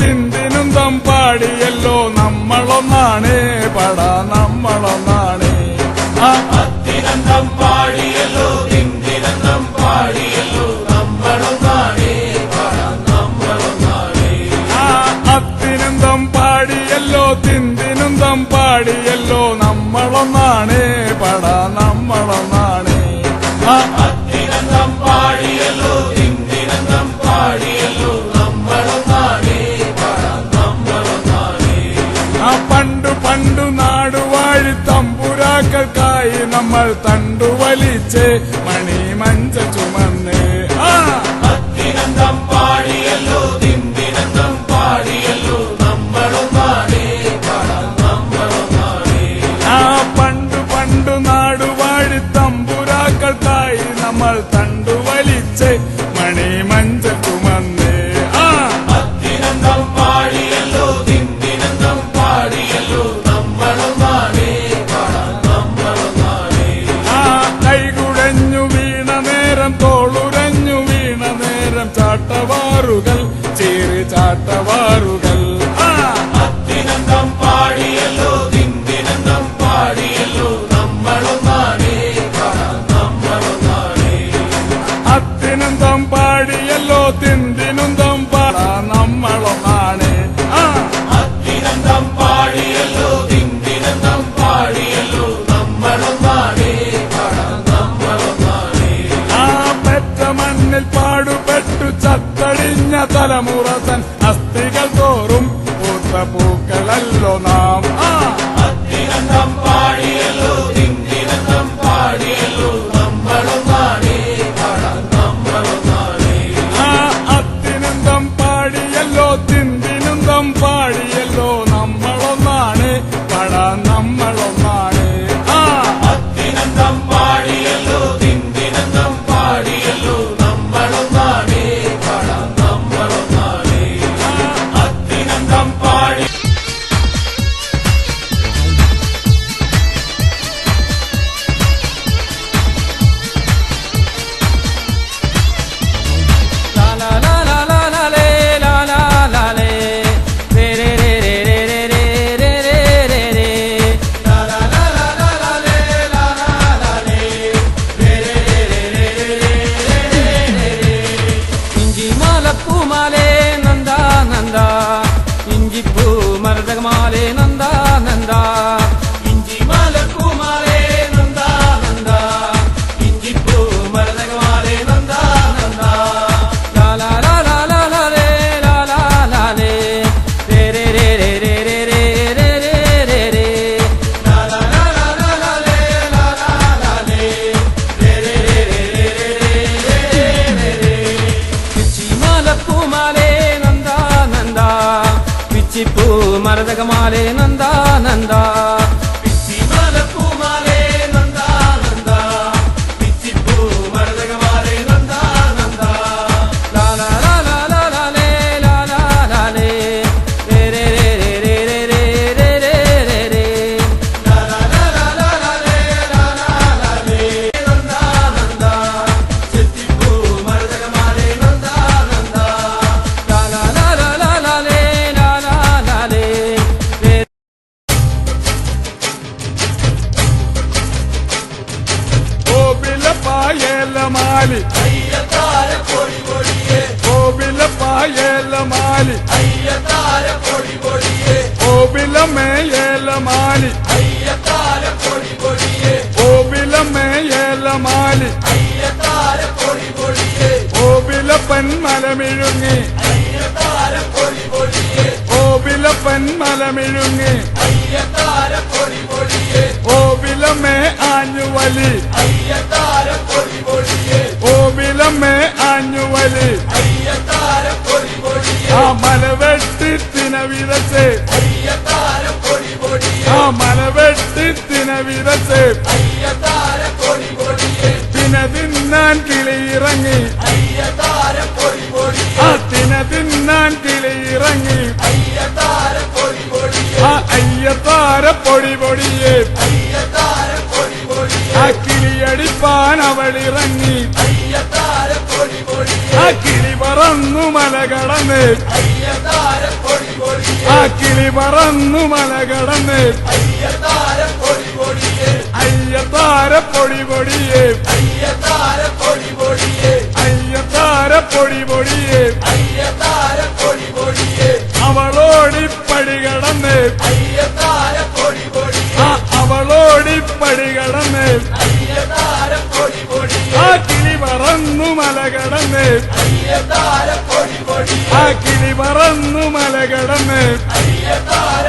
തിണ്ടിനും തമ്പാടിയല്ലോ നമ്മളൊന്നാണ്. പട നമ്മളൊന്നാണ്. ആ അത്തിനും തമ്പാടിയല്ലോ തിണ്ടിനും തമ്പാടിയല്ലോ നമ്മളൊന്നാണ്. പട നമ്മളൊന്നാണ്. ആ അത്തിനും തമ്പാടിയല്ലോ തിണ്ടിനും തമ്പാടിയല്ലോ മണി മണിമഞ്ച ചുമന്ന് ആ! చాటవారుగల్ చేరు చాటవారుగల్ అత్తినందం పాడియల్లో దిందినందం పాడియల్లో నమ్మళొందానే నమ్మళొందానే అత్తినందం పాడియల్లో తింది തലമുറ തൻ അസ്ഥികൾ തോറും പൂത്ത പൂക്കളല്ലോ Puma Lee. மரதகமாலே நந்தா நந்தா. മാലി. കോവില പായേല മാലി. കോവിലമേയേല മാലി. കോവിലമേയേല മാലി. കോവില പന്മലമിഴുങ്ങി. കോവില പന്മലമിഴുങ്ങി. കോവിലമേ ആഞ്ഞുവലി. വീരസേ. തിന തിന്നാൻ കിളിയിറങ്ങി. ആ തിന തിന്നാൻ കിളിയിറങ്ങി. ആ അയ്യത്താര പൊടി പൊടിയേ. ആ കിളിയടിപ്പാൻ അവളിറങ്ങി. ആ കിളി പറന്നു മല കടന്ന്. ആ കിളി പറന്നു മല കടന്ന്. പൊടി പൊടിയേ അയ്യത്താര പൊടി പൊടിയേ അയ്യത്താര പൊടി പൊടിയേ അയ്യത്താര പൊടി പൊടിയേ അവളോടിപ്പടി കടന്ന്. അയ്യത്താര പൊടി പൊടിയെ ആ അവളോടിപ്പടി കടന്ന്. അയ്യത്താര പൊടി പൊടിയെ ആ കിളി പറന്നു മല കടന്ന്. അയ്യത്താര പൊടി പൊടിയെ ആ കിളി പറന്നു മല കടന്ന്. അയ്യത്താര